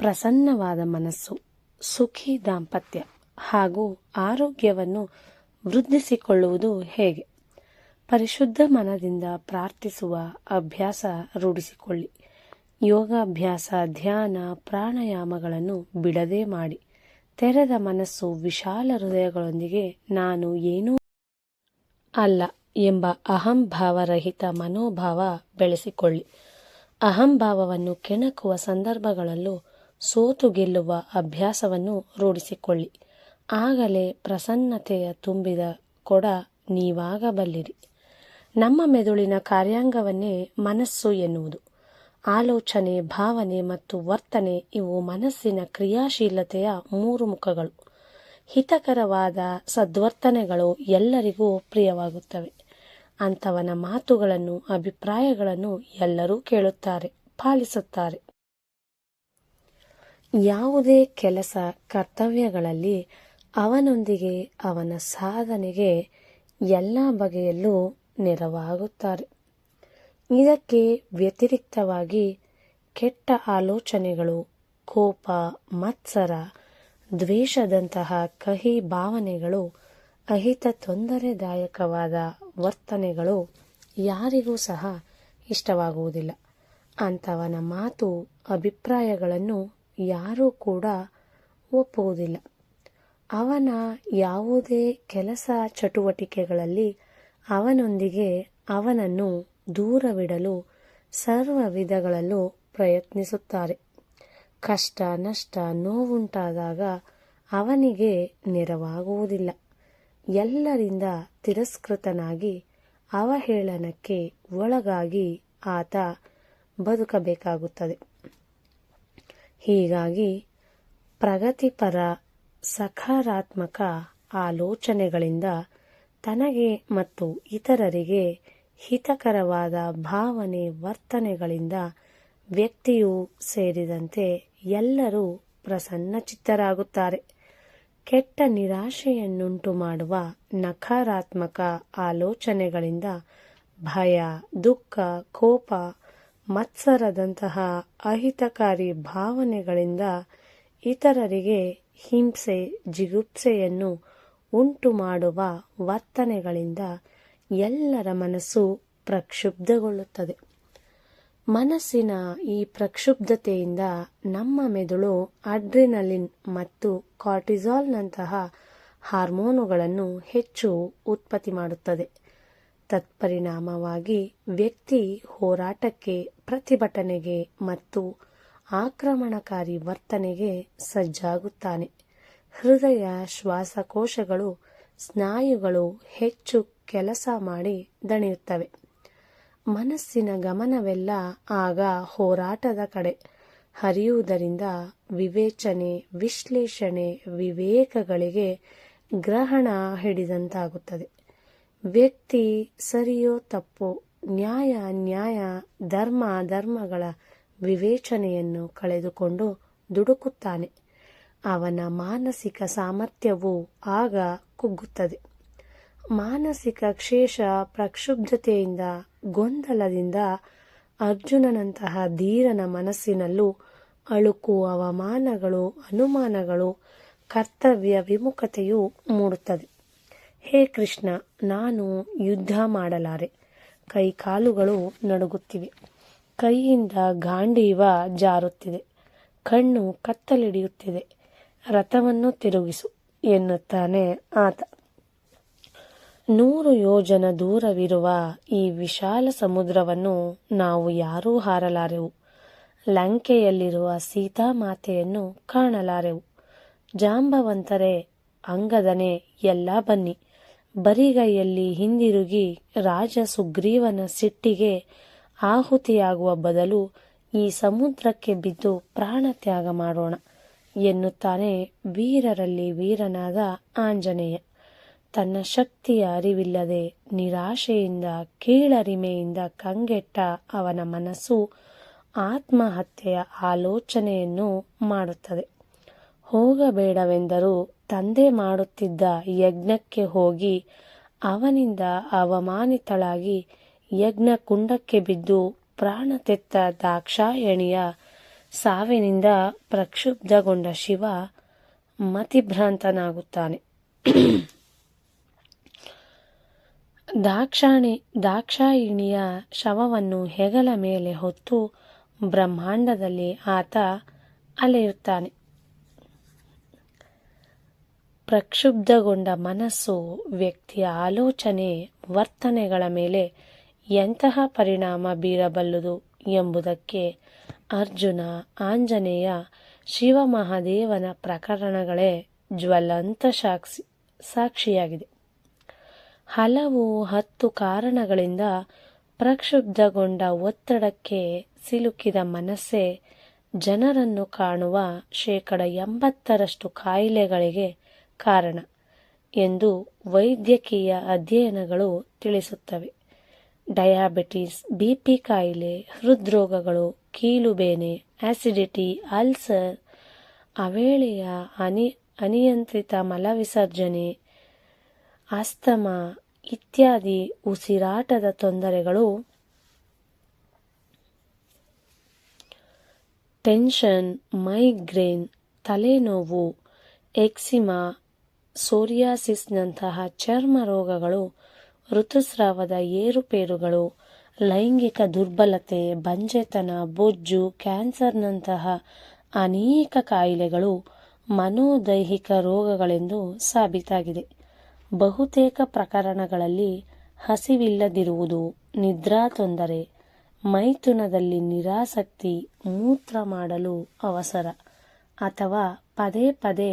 ಪ್ರಸನ್ನವಾದ ಮನಸ್ಸು, ಸುಖಿ ದಾಂಪತ್ಯ ಹಾಗೂ ಆರೋಗ್ಯವನ್ನು ವೃದ್ಧಿಸಿಕೊಳ್ಳುವುದು ಹೇಗೆ? ಪರಿಶುದ್ಧ ಮನದಿಂದ ಪ್ರಾರ್ಥಿಸುವ ಅಭ್ಯಾಸ ರೂಢಿಸಿಕೊಳ್ಳಿ. ಯೋಗಾಭ್ಯಾಸ, ಧ್ಯಾನ, ಪ್ರಾಣಾಯಾಮಗಳನ್ನು ಬಿಡದೆ ಮಾಡಿ. ತೆರೆದ ಮನಸ್ಸು ವಿಶಾಲ ಹೃದಯಗಳೊಂದಿಗೆ ನಾನು ಏನೂ ಅಲ್ಲ ಎಂಬ ಅಹಂಭಾವರಹಿತ ಮನೋಭಾವ ಬೆಳೆಸಿಕೊಳ್ಳಿ. ಅಹಂಭಾವವನ್ನು ಕೆಣಕುವ ಸಂದರ್ಭಗಳಲ್ಲೂ ಸೋತು ಗೆಲ್ಲುವ ಅಭ್ಯಾಸವನ್ನು ರೂಢಿಸಿಕೊಳ್ಳಿ. ಆಗಲೇ ಪ್ರಸನ್ನತೆಯ ತುಂಬಿದ ಕೊಡ ನೀವಾಗಬಲ್ಲಿರಿ. ನಮ್ಮ ಮೆದುಳಿನ ಕಾರ್ಯಾಂಗವನ್ನೇ ಮನಸ್ಸು ಎನ್ನುವುದು. ಆಲೋಚನೆ, ಭಾವನೆ ಮತ್ತು ವರ್ತನೆ ಇವು ಮನಸ್ಸಿನ ಕ್ರಿಯಾಶೀಲತೆಯ ಮೂರು ಮುಖಗಳು. ಹಿತಕರವಾದ ಸದ್ವರ್ತನೆಗಳು ಎಲ್ಲರಿಗೂ ಪ್ರಿಯವಾಗುತ್ತವೆ. ಅಂಥವನ ಮಾತುಗಳನ್ನು, ಅಭಿಪ್ರಾಯಗಳನ್ನು ಎಲ್ಲರೂ ಕೇಳುತ್ತಾರೆ, ಪಾಲಿಸುತ್ತಾರೆ. ಯಾವುದೇ ಕೆಲಸ ಕರ್ತವ್ಯಗಳಲ್ಲಿ ಅವನೊಂದಿಗೆ ಅವನ ಸಾಧನೆಗೆ ಎಲ್ಲ ಬಗೆಯಲ್ಲೂ ನೆರವಾಗುತ್ತಾರೆ. ಇದಕ್ಕೆ ವ್ಯತಿರಿಕ್ತವಾಗಿ ಕೆಟ್ಟ ಆಲೋಚನೆಗಳು, ಕೋಪ, ಮತ್ಸರ, ದ್ವೇಷದಂತಹ ಕಹಿ ಭಾವನೆಗಳು, ಅಹಿತ ತೊಂದರೆದಾಯಕವಾದ ವರ್ತನೆಗಳು ಯಾರಿಗೂ ಸಹ ಇಷ್ಟವಾಗುವುದಿಲ್ಲ. ಅಂಥವನ ಮಾತು, ಅಭಿಪ್ರಾಯಗಳನ್ನು ಯಾರೂ ಕೂಡ ಒಪ್ಪುವುದಿಲ್ಲ. ಅವನ ಯಾವುದೇ ಕೆಲಸ ಚಟುವಟಿಕೆಗಳಲ್ಲಿ ಅವನೊಂದಿಗೆ ಅವನನ್ನು ದೂರವಿಡಲು ಸರ್ವ ವಿಧಗಳಲ್ಲೂ ಪ್ರಯತ್ನಿಸುತ್ತಾರೆ. ಕಷ್ಟ, ನಷ್ಟ, ನೋವುಂಟಾದಾಗ ಅವನಿಗೆ ನೆರವಾಗುವುದಿಲ್ಲ. ಎಲ್ಲರಿಂದ ತಿರಸ್ಕೃತನಾಗಿ ಅವಹೇಳನಕ್ಕೆ ಒಳಗಾಗಿ ಆತ ಬದುಕಬೇಕಾಗುತ್ತದೆ. ಹೀಗಾಗಿ ಪ್ರಗತಿಪರ ಸಕಾರಾತ್ಮಕ ಆಲೋಚನೆಗಳಿಂದ ತನಗೆ ಮತ್ತು ಇತರರಿಗೆ ಹಿತಕರವಾದ ಭಾವನೆ ವರ್ತನೆಗಳಿಂದ ವ್ಯಕ್ತಿಯೂ ಸೇರಿದಂತೆ ಎಲ್ಲರೂ ಪ್ರಸನ್ನಚಿತ್ತರಾಗುತ್ತಾರೆ. ಕೆಟ್ಟ ನಿರಾಶೆಯನ್ನುಂಟು ಮಾಡುವ ನಕಾರಾತ್ಮಕ ಆಲೋಚನೆಗಳಿಂದ ಭಯ, ದುಃಖ, ಕೋಪ ಮತ್ಸರದಂತಹ ಅಹಿತಕಾರಿ ಭಾವನೆಗಳಿಂದ ಇತರರಿಗೆ ಹಿಂಸೆ, ಜಿಗುಪ್ಸೆಯನ್ನು ಉಂಟು ಮಾಡುವ ವರ್ತನೆಗಳಿಂದ ಎಲ್ಲರ ಮನಸ್ಸು ಪ್ರಕ್ಷುಬ್ಧಗೊಳ್ಳುತ್ತದೆ. ಮನಸ್ಸಿನ ಈ ಪ್ರಕ್ಷುಬ್ಧತೆಯಿಂದ ನಮ್ಮ ಮೆದುಳು ಅಡ್ರಿನಲಿನ್ ಮತ್ತು ಕಾರ್ಟಿಸಾಲ್ನಂತಹ ಹಾರ್ಮೋನುಗಳನ್ನು ಹೆಚ್ಚು ಉತ್ಪತ್ತಿ ಮಾಡುತ್ತದೆ. ತತ್ಪರಿಣಾಮವಾಗಿ ವ್ಯಕ್ತಿ ಹೋರಾಟಕ್ಕೆ ಪ್ರತಿಭಟನೆಗೆ ಮತ್ತು ಆಕ್ರಮಣಕಾರಿ ವರ್ತನೆಗೆ ಸಜ್ಜಾಗುತ್ತಾನೆ. ಹೃದಯ ಶ್ವಾಸಕೋಶಗಳು, ಸ್ನಾಯುಗಳು ಹೆಚ್ಚು ಕೆಲಸ ಮಾಡಿ ದಣಿಯುತ್ತವೆ. ಮನಸ್ಸಿನ ಗಮನವೆಲ್ಲ ಆಗ ಹೋರಾಟದ ಕಡೆ. ಹರಿಯುವುದರಿಂದ ವಿವೇಚನೆ, ವಿಶ್ಲೇಷಣೆ, ವಿವೇಕಗಳಿಗೆ ಗ್ರಹಣ ಹಿಡಿದಂತಾಗುತ್ತದೆ. ವ್ಯಕ್ತಿ ಸರಿಯೋ ತಪ್ಪೋ ನ್ಯಾಯ ನ್ಯಾಯ, ಧರ್ಮ, ಧರ್ಮಗಳ ವಿವೇಚನೆಯನ್ನು ಕಳೆದುಕೊಂಡು ದುಡುಕುತ್ತಾನೆ. ಅವನ ಮಾನಸಿಕ ಸಾಮರ್ಥ್ಯವು ಆಗ ಕುಗ್ಗುತ್ತದೆ. ಮಾನಸಿಕ ಕ್ಷೇಷ ಪ್ರಕ್ಷುಬ್ಧತೆಯಿಂದ ಗೊಂದಲದಿಂದ ಅರ್ಜುನನಂತಹ ಧೀರನ ಮನಸ್ಸಿನಲ್ಲೂ ಅಳುಕು ಅವಮಾನಗಳು, ಅನುಮಾನಗಳು ಕರ್ತವ್ಯ ವಿಮುಖತೆಯು ಮೂಡುತ್ತದೆ. ಹೇ ಕೃಷ್ಣ, ನಾನು ಯುದ್ಧ ಮಾಡಲಾರೆ. ಕೈ ಕಾಲುಗಳು ನಡುಗುತ್ತಿವೆ. ಕೈಯಿಂದ ಗಾಂಡೀವ ಜಾರುತ್ತಿದೆ. ಕಣ್ಣು ಕತ್ತಲಿಡಿಯುತ್ತಿದೆ ರಥವನ್ನು ತಿರುಗಿಸು ಎನ್ನುತ್ತಾನೆ ಆತ. ನೂರು ಯೋಜನ ದೂರವಿರುವ ಈ ವಿಶಾಲ ಸಮುದ್ರವನ್ನು ನಾವು ಯಾರೂ ಹಾರಲಾರೆವು? ಲಂಕೆಯಲ್ಲಿರುವ ಸೀತಾಮಾತೆಯನ್ನು ಕಾಣಲಾರೆವು. ಜಾಂಬವಂತರೆ, ಅಂಗದನೆ, ಎಲ್ಲ ಬನ್ನಿ. ಬರಿಗೈಯಲ್ಲಿ ಹಿಂದಿರುಗಿ ರಾಜ ಸುಗ್ರೀವನ ಸಿಟ್ಟಿಗೆ ಆಹುತಿಯಾಗುವ ಬದಲು ಈ ಸಮುದ್ರಕ್ಕೆ ಬಿದ್ದು ಪ್ರಾಣತ್ಯಾಗ ಮಾಡೋಣ ಎನ್ನುತ್ತಾನೆ ವೀರರಲ್ಲಿ ವೀರನಾದ ಆಂಜನೇಯ. ತನ್ನ ಶಕ್ತಿಯ ಅರಿವಿಲ್ಲದೆ ನಿರಾಶೆಯಿಂದ ಕೀಳರಿಮೆಯಿಂದ ಕಂಗೆಟ್ಟ ಅವನ ಮನಸ್ಸು ಆತ್ಮಹತ್ಯೆಯ ಆಲೋಚನೆಯನ್ನು ಮಾಡುತ್ತದೆ. ಹೋಗಬೇಡವೆಂದರೂ ತಂದೆ ಮಾಡುತ್ತಿದ್ದ ಯಜ್ಞಕ್ಕೆ ಹೋಗಿ ಅವನಿಂದ ಅವಮಾನಿತಳಾಗಿ ಯಜ್ಞ ಕುಂಡಕ್ಕೆ ಬಿದ್ದು ಪ್ರಾಣ ತೆತ್ತ ದಾಕ್ಷಾಯಣಿಯ ಸಾವಿನಿಂದ ಪ್ರಕ್ಷುಬ್ಧಗೊಂಡ ಶಿವ ಮತಿಭ್ರಾಂತನಾಗುತ್ತಾನೆ. ದಾಕ್ಷಾಣಿ, ದಾಕ್ಷಾಯಿಣಿಯ ಶವವನ್ನು ಹೆಗಲ ಮೇಲೆ ಹೊತ್ತು ಬ್ರಹ್ಮಾಂಡದಲ್ಲಿ ಆತ ಅಲೆಯುತ್ತಾನೆ. ಪ್ರಕ್ಷುಬ್ಧಗೊಂಡ ಮನಸ್ಸು, ವ್ಯಕ್ತಿಯ ಆಲೋಚನೆ, ವರ್ತನೆಗಳ ಮೇಲೆ ಎಂತಹ ಪರಿಣಾಮ ಬೀರಬಲ್ಲುದು ಎಂಬುದಕ್ಕೆ ಅರ್ಜುನ, ಆಂಜನೇಯ, ಶಿವಮಹಾದೇವನ ಪ್ರಕರಣಗಳೇ ಜ್ವಲಂತ ಸಾಕ್ಷಿ, ಸಾಕ್ಷಿಯಾಗಿದೆ. ಹಲವು ಹತ್ತು ಕಾರಣಗಳಿಂದ ಪ್ರಕ್ಷುಬ್ಧಗೊಂಡ ಒತ್ತಡಕ್ಕೆ ಸಿಲುಕಿದ ಮನಸ್ಸೇ ಜನರನ್ನು ಕಾಣುವ ಶೇಕಡ ಎಂಬತ್ತರಷ್ಟು ಕಾಯಿಲೆಗಳಿಗೆ ಕಾರಣ ಎಂದು ವೈದ್ಯಕೀಯ ಅಧ್ಯಯನಗಳು ತಿಳಿಸುತ್ತವೆ. ಡಯಾಬಿಟಿಸ್ ಬಿಪಿ ಕಾಯಿಲೆ, ಹೃದ್ರೋಗಗಳು, ಕೀಲುಬೇನೆ, ಆಸಿಡಿಟಿ, ಅಲ್ಸರ್, ಅವೇಳೆಯ ಅನಿ, ಅನಿಯಂತ್ರಿತ ಮಲವಿಸರ್ಜನೆ ಅಸ್ತಮ ಇತ್ಯಾದಿ ಉಸಿರಾಟದ ತೊಂದರೆಗಳು, ಟೆನ್ಷನ್, ಮೈಗ್ರೇನ್, ತಲೆನೋವು, ಎಕ್ಸಿಮಾ ಸೋರಿಯಾಸಿಸ್ನಂತಹ ಚರ್ಮ ರೋಗಗಳು, ಋತುಸ್ರಾವದ ಏರುಪೇರುಗಳು, ಲೈಂಗಿಕ ದುರ್ಬಲತೆ, ಬಂಜೆತನ, ಬೊಜ್ಜು, ಕ್ಯಾನ್ಸರ್ನಂತಹ ಅನೇಕ ಕಾಯಿಲೆಗಳು ಮನೋದೈಹಿಕ ರೋಗಗಳೆಂದು ಸಾಬೀತಾಗಿದೆ. ಬಹುತೇಕ ಪ್ರಕರಣಗಳಲ್ಲಿ ಹಸಿವಿಲ್ಲದಿರುವುದು, ನಿದ್ರಾ ತೊಂದರೆ, ಮೈಥುನದಲ್ಲಿ ನಿರಾಸಕ್ತಿ ಮೂತ್ರ ಮಾಡಲು ಅವಸರ ಅಥವಾ ಪದೇ ಪದೇ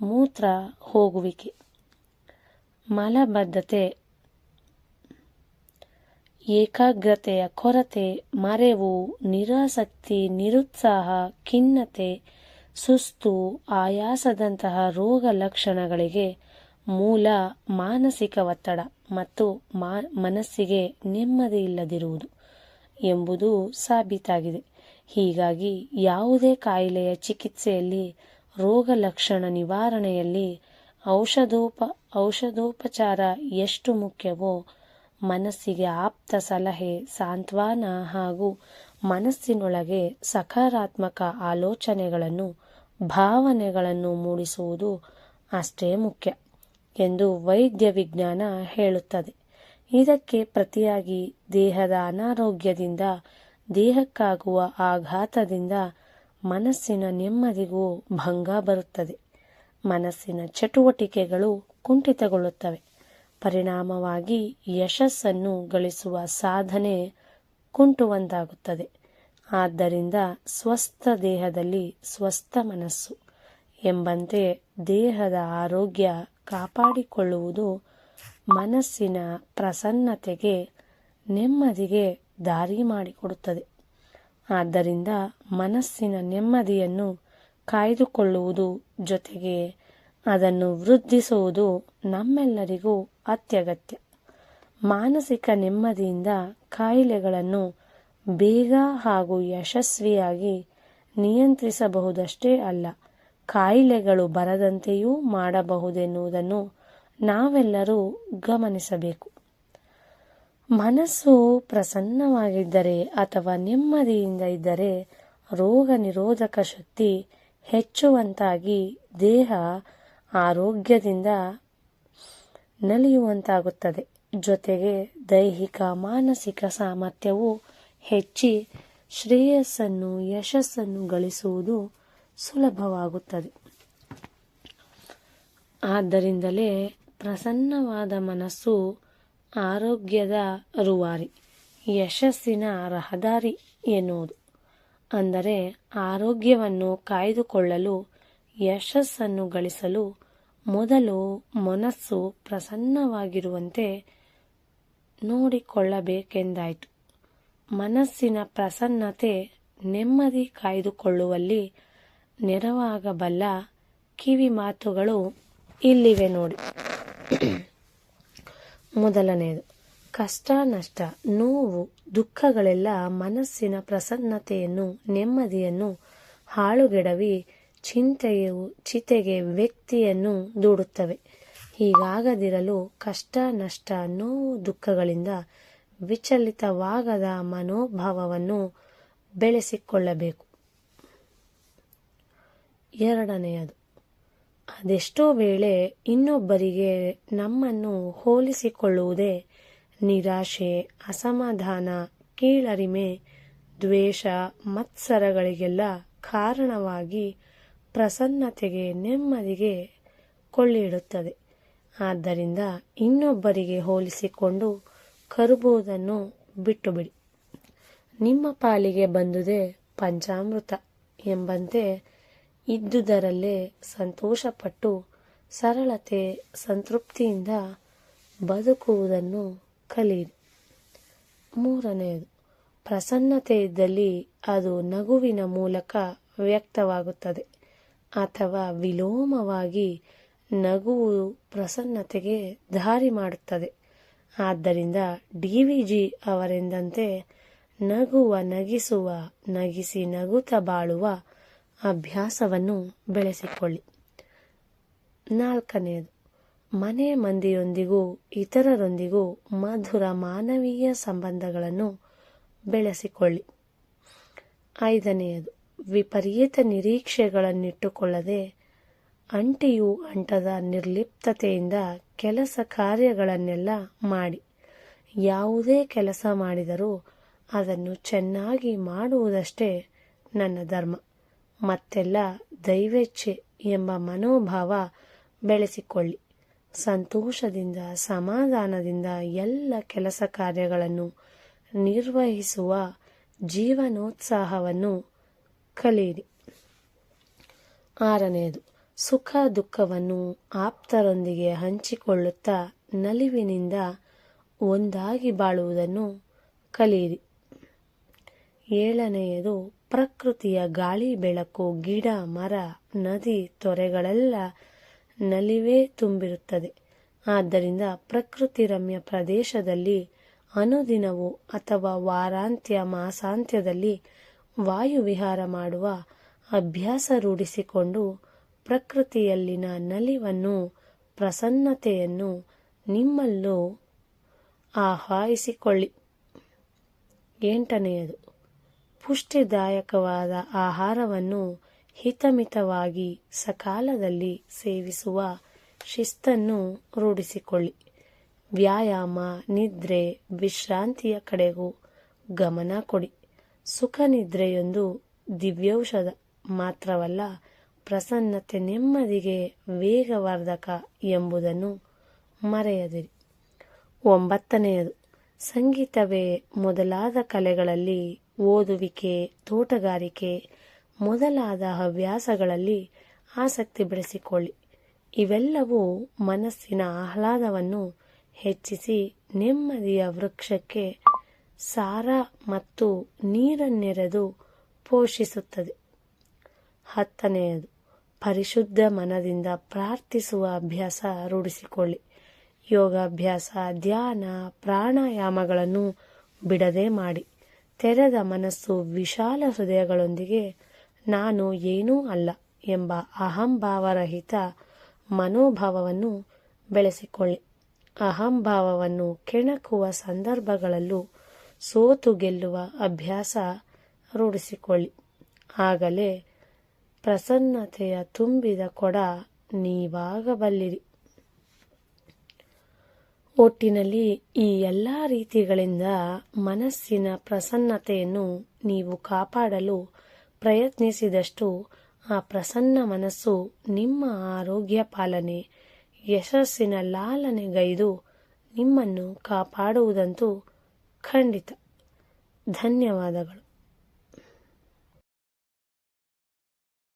ಮೂತ್ರ ಹೋಗುವಿಕೆ. ಮಲಬದ್ಧತೆ. ಏಕಾಗ್ರತೆಯ ಕೊರತೆ, ಮರೆವು, ನಿರಾಸಕ್ತಿ, ನಿರುತ್ಸಾಹ, ಖಿನ್ನತೆ, ಸುಸ್ತು, ಆಯಾಸದಂತಹ ರೋಗ ಲಕ್ಷಣಗಳಿಗೆ ಮೂಲ ಮಾನಸಿಕ ಒತ್ತಡ ಮತ್ತು ಮನಸ್ಸಿಗೆ ನೆಮ್ಮದಿ ಇಲ್ಲದಿರುವುದು ಎಂಬುದು ಸಾಬೀತಾಗಿದೆ. ಹೀಗಾಗಿ ಯಾವುದೇ ಕಾಯಿಲೆಯ ಚಿಕಿತ್ಸೆಯಲ್ಲಿ ರೋಗ ಲಕ್ಷಣ ನಿವಾರಣೆಯಲ್ಲಿ ಔಷಧೋಪ, ಔಷಧೋಪಚಾರ ಎಷ್ಟು ಮುಖ್ಯವೋ ಮನಸ್ಸಿಗೆ ಆಪ್ತ ಸಲಹೆ, ಸಾಂತ್ವನ ಹಾಗೂ ಮನಸ್ಸಿನೊಳಗೆ ಸಕಾರಾತ್ಮಕ ಆಲೋಚನೆಗಳನ್ನು, ಭಾವನೆಗಳನ್ನು ಮೂಡಿಸುವುದು ಅಷ್ಟೇ ಮುಖ್ಯ ಎಂದು ವೈದ್ಯ ವಿಜ್ಞಾನ ಹೇಳುತ್ತದೆ. ಇದಕ್ಕೆ ಪ್ರತಿಯಾಗಿ ದೇಹದ ಅನಾರೋಗ್ಯದಿಂದ, ದೇಹಕ್ಕಾಗುವ ಆಘಾತದಿಂದ ಮನಸ್ಸಿನ ನೆಮ್ಮದಿಗೂ ಭಂಗ ಬರುತ್ತದೆ. ಮನಸ್ಸಿನ ಚಟುವಟಿಕೆಗಳು ಕುಂಠಿತಗೊಳ್ಳುತ್ತವೆ. ಪರಿಣಾಮವಾಗಿ ಯಶಸ್ಸನ್ನು ಗಳಿಸುವ ಸಾಧನೆ ಕುಂಟುವಂತಾಗುತ್ತದೆ. ಆದ್ದರಿಂದ ಸ್ವಸ್ಥ ದೇಹದಲ್ಲಿ ಸ್ವಸ್ಥ ಮನಸ್ಸು ಎಂಬಂತೆ ದೇಹದ ಆರೋಗ್ಯ ಕಾಪಾಡಿಕೊಳ್ಳುವುದು ಮನಸ್ಸಿನ ಪ್ರಸನ್ನತೆಗೆ, ನೆಮ್ಮದಿಗೆ ದಾರಿ ಮಾಡಿಕೊಡುತ್ತದೆ. ಆದ್ದರಿಂದ ಮನಸ್ಸಿನ ನೆಮ್ಮದಿಯನ್ನು ಕಾಯ್ದುಕೊಳ್ಳುವುದು ಜೊತೆಗೆ ಅದನ್ನು ವೃದ್ಧಿಸುವುದು ನಮ್ಮೆಲ್ಲರಿಗೂ ಅತ್ಯಗತ್ಯ. ಮಾನಸಿಕ ನೆಮ್ಮದಿಯಿಂದ ಕಾಯಿಲೆಗಳನ್ನು ಬೇಗ ಹಾಗೂ ಯಶಸ್ವಿಯಾಗಿ ನಿಯಂತ್ರಿಸಬಹುದಷ್ಟೇ ಅಲ್ಲ, ಕಾಯಿಲೆಗಳು ಬರದಂತೆಯೂ ಮಾಡಬಹುದೆನ್ನುವುದನ್ನು ನಾವೆಲ್ಲರೂ ಗಮನಿಸಬೇಕು. ಮನಸ್ಸು ಪ್ರಸನ್ನವಾಗಿದ್ದರೆ ಅಥವಾ ನೆಮ್ಮದಿಯಿಂದ ಇದ್ದರೆ ರೋಗ ನಿರೋಧಕ ಶಕ್ತಿ ಹೆಚ್ಚುವಂತಾಗಿ ದೇಹ ಆರೋಗ್ಯದಿಂದ ನಲಿಯುವಂತಾಗುತ್ತದೆ. ಜೊತೆಗೆ ದೈಹಿಕ, ಮಾನಸಿಕ ಸಾಮರ್ಥ್ಯವು ಹೆಚ್ಚಿ ಶ್ರೇಯಸ್ಸನ್ನು, ಯಶಸ್ಸನ್ನು ಗಳಿಸುವುದು ಸುಲಭವಾಗುತ್ತದೆ. ಆದ್ದರಿಂದಲೇ ಪ್ರಸನ್ನವಾದ ಮನಸ್ಸು ಆರೋಗ್ಯದ ರುವಾರಿ, ಯಶಸ್ಸಿನ ರಹದಾರಿ ಎನ್ನುವುದು. ಅಂದರೆ ಆರೋಗ್ಯವನ್ನು ಕಾಯ್ದುಕೊಳ್ಳಲು, ಯಶಸ್ಸನ್ನು ಗಳಿಸಲು ಮೊದಲು ಮನಸ್ಸು ಪ್ರಸನ್ನವಾಗಿರುವಂತೆ ನೋಡಿಕೊಳ್ಳಬೇಕೆಂದಾಯಿತು. ಮನಸ್ಸಿನ ಪ್ರಸನ್ನತೆ ನೆಮ್ಮದಿ ಕಾಯ್ದುಕೊಳ್ಳುವಲ್ಲಿ ನೆರವಾಗಬಲ್ಲ ಕಿವಿ ಮಾತುಗಳು ಇಲ್ಲಿವೆ ನೋಡಿ. ಮೊದಲನೆಯದು. ಕಷ್ಟ, ನಷ್ಟ, ನೋವು, ದುಃಖಗಳೆಲ್ಲ ಮನಸ್ಸಿನ ಪ್ರಸನ್ನತೆಯನ್ನು, ನೆಮ್ಮದಿಯನ್ನು, ಹಾಳುಗೆಡವಿ ಚಿಂತೆಯು, ಚಿತೆಗೆ ವ್ಯಕ್ತಿಯನ್ನು ದೂಡುತ್ತವೆ. ಹೀಗಾಗದಿರಲು ಕಷ್ಟ, ನಷ್ಟ, ನೋವು, ದುಃಖಗಳಿಂದ ವಿಚಲಿತವಾಗದ ಮನೋಭಾವವನ್ನು ಬೆಳೆಸಿಕೊಳ್ಳಬೇಕು. ಎರಡನೆಯದು ಅದೆಷ್ಟೋ ವೇಳೆ ಇನ್ನೊಬ್ಬರಿಗೆ ನಮ್ಮನ್ನು ಹೋಲಿಸಿಕೊಳ್ಳುವುದೇ ನಿರಾಶೆ, ಅಸಮಾಧಾನ, ಕೀಳರಿಮೆ, ದ್ವೇಷ, ಮತ್ಸರಗಳಿಗೆಲ್ಲ ಕಾರಣವಾಗಿ ಪ್ರಸನ್ನತೆಗೆ, ನೆಮ್ಮದಿಗೆ ಕೊಳ್ಳಿಡುತ್ತದೆ. ಆದ್ದರಿಂದ ಇನ್ನೊಬ್ಬರಿಗೆ ಹೋಲಿಸಿಕೊಂಡು ಕರುಬುವುದನ್ನು ಬಿಟ್ಟುಬಿಡಿ. ನಿಮ್ಮ ಪಾಲಿಗೆ ಬಂದುದೇ ಪಂಚಾಮೃತ ಎಂಬಂತೆ ಇದ್ದುದರಲ್ಲೇ ಸಂತೋಷಪಟ್ಟು ಸರಳತೆ, ಸಂತೃಪ್ತಿಯಿಂದ ಬದುಕುವುದನ್ನು ಕಲಿಯಿರಿ. ಮೂರನೆಯದು, ಪ್ರಸನ್ನತೆ ಇದ್ದಲ್ಲಿ ಅದು ನಗುವಿನ ಮೂಲಕ ವ್ಯಕ್ತವಾಗುತ್ತದೆ ಅಥವಾ ವಿಲೋಮವಾಗಿ ನಗುವು ಪ್ರಸನ್ನತೆಗೆ ದಾರಿ ಮಾಡುತ್ತದೆ. ಆದ್ದರಿಂದ ಡಿ ವಿ ಜಿ ಅವರೆಂದಂತೆ ನಗುವ, ನಗಿಸುವ, ನಗಿಸಿ ನಗುತ್ತ ಬಾಳುವ ಅಭ್ಯಾಸವನ್ನು ಬೆಳೆಸಿಕೊಳ್ಳಿ. ನಾಲ್ಕನೆಯದು, ಮನೆ ಮಂದಿಯೊಂದಿಗೂ ಇತರರೊಂದಿಗೂ ಮಧುರ ಮಾನವೀಯ ಸಂಬಂಧಗಳನ್ನು ಬೆಳೆಸಿಕೊಳ್ಳಿ. ಐದನೆಯದು, ವಿಪರೀತ ನಿರೀಕ್ಷೆಗಳನ್ನಿಟ್ಟುಕೊಳ್ಳದೆ ಅಂಟಿಯು ಅಂಟದ ನಿರ್ಲಿಪ್ತತೆಯಿಂದ ಕೆಲಸ ಕಾರ್ಯಗಳನ್ನೆಲ್ಲ ಮಾಡಿ. ಯಾವುದೇ ಕೆಲಸ ಮಾಡಿದರೂ ಅದನ್ನು ಚೆನ್ನಾಗಿ ಮಾಡುವುದಷ್ಟೇ ನನ್ನ ಧರ್ಮ. ಮತ್ತೆಲ್ಲ ದೈವೇಚ್ಛೆ ಎಂಬ ಮನೋಭಾವ ಬೆಳೆಸಿಕೊಳ್ಳಿ. ಸಂತೋಷದಿಂದ, ಸಮಾಧಾನದಿಂದ ಎಲ್ಲ ಕೆಲಸ ಕಾರ್ಯಗಳನ್ನು ನಿರ್ವಹಿಸುವ ಜೀವನೋತ್ಸಾಹವನ್ನು ಕಲಿಯಿರಿ. ಆರನೆಯದು, ಸುಖ ದುಃಖವನ್ನು ಆಪ್ತರೊಂದಿಗೆ ಹಂಚಿಕೊಳ್ಳುತ್ತಾ ನಲಿವಿನಿಂದ ಒಂದಾಗಿ ಬಾಳುವುದನ್ನು ಕಲಿಯಿರಿ. ಏಳನೆಯದು ಪ್ರಕೃತಿಯ ಗಾಳಿ, ಬೆಳಕು, ಗಿಡ, ಮರ, ನದಿ ತೊರೆಗಳೆಲ್ಲ ನಲಿವೇ ತುಂಬಿರುತ್ತದೆ. ಆದ್ದರಿಂದ ಪ್ರಕೃತಿ ರಮ್ಯ ಪ್ರದೇಶದಲ್ಲಿ, ಅನುದಿನವೂ ಅಥವಾ ವಾರಾಂತ್ಯ ಮಾಸಾಂತ್ಯದಲ್ಲಿ ವಾಯುವಿಹಾರ ಮಾಡುವ ಅಭ್ಯಾಸ ರೂಢಿಸಿಕೊಂಡು ಪ್ರಕೃತಿಯಲ್ಲಿನ ನಲಿವನ್ನು, ಪ್ರಸನ್ನತೆಯನ್ನು ನಿಮ್ಮಲ್ಲೂ ಆಹ್ವಾನಿಸಿಕೊಳ್ಳಿ ಎಂಟನೆಯದು. ಪುಷ್ಟಿದಾಯಕವಾದ ಆಹಾರವನ್ನು ಹಿತಮಿತವಾಗಿ ಸಕಾಲದಲ್ಲಿ ಸೇವಿಸುವ ಶಿಸ್ತನ್ನು ರೂಢಿಸಿಕೊಳ್ಳಿ. ವ್ಯಾಯಾಮ, ನಿದ್ರೆ, ವಿಶ್ರಾಂತಿಯ ಕಡೆಗೂ ಗಮನ ಕೊಡಿ. ಸುಖ ನಿದ್ರೆಯೊಂದು ದಿವ್ಯೌಷಧ ಮಾತ್ರವಲ್ಲ, ಪ್ರಸನ್ನತೆ ನೆಮ್ಮದಿಗೆ ವೇಗವರ್ಧಕ ಎಂಬುದನ್ನು ಮರೆಯದಿರಿ. ಒಂಬತ್ತನೆಯದು, ಸಂಗೀತವೇ ಮೊದಲಾದ ಕಲೆಗಳಲ್ಲಿ ಓದುವಿಕೆ, ತೋಟಗಾರಿಕೆ ಮೊದಲಾದ ಹವ್ಯಾಸಗಳಲ್ಲಿ ಆಸಕ್ತಿ ಬೆಳೆಸಿಕೊಳ್ಳಿ. ಇವೆಲ್ಲವೂ ಮನಸ್ಸಿನ ಆಹ್ಲಾದವನ್ನು ಹೆಚ್ಚಿಸಿ ನೆಮ್ಮದಿಯ ವೃಕ್ಷಕ್ಕೆ ಸಾರ ಮತ್ತು ನೀರನ್ನೆರೆದು ಪೋಷಿಸುತ್ತದೆ. ಹತ್ತನೆಯದು, ಪರಿಶುದ್ಧ ಮನದಿಂದ ಪ್ರಾರ್ಥಿಸುವ ಅಭ್ಯಾಸ ರೂಢಿಸಿಕೊಳ್ಳಿ. ಯೋಗಾಭ್ಯಾಸ, ಧ್ಯಾನ, ಪ್ರಾಣಾಯಾಮಗಳನ್ನು ಬಿಡದೆ ಮಾಡಿ. ತೆರೆದ ಮನಸ್ಸು ವಿಶಾಲ ಹೃದಯಗಳೊಂದಿಗೆ ನಾನು ಏನೂ ಅಲ್ಲ ಎಂಬ ಅಹಂಭಾವರಹಿತ ಮನೋಭಾವವನ್ನು ಬೆಳೆಸಿಕೊಳ್ಳಿ. ಅಹಂಭಾವವನ್ನು ಕೆಣಕುವ ಸಂದರ್ಭಗಳಲ್ಲೂ ಸೋತು ಗೆಲ್ಲುವ ಅಭ್ಯಾಸ ರೂಢಿಸಿಕೊಳ್ಳಿ. ಆಗಲೇ ಪ್ರಸನ್ನತೆಯ ತುಂಬಿದ ಕೊಡ ನೀವಾಗಬಲ್ಲಿರಿ. ಒಟ್ಟಿನಲ್ಲಿ ಈ ಎಲ್ಲ ರೀತಿಗಳಿಂದ ಮನಸ್ಸಿನ ಪ್ರಸನ್ನತೆಯನ್ನು ನೀವು ಕಾಪಾಡಲು ಪ್ರಯತ್ನಿಸಿದಷ್ಟು ಆ ಪ್ರಸನ್ನ ಮನಸ್ಸು ನಿಮ್ಮ ಆರೋಗ್ಯ ಪಾಲನೆ, ಯಶಸ್ಸಿನ ಲಾಲನೆಗೈದು ನಿಮ್ಮನ್ನು ಕಾಪಾಡುವುದಂತೂ ಖಂಡಿತ. ಧನ್ಯವಾದಗಳು.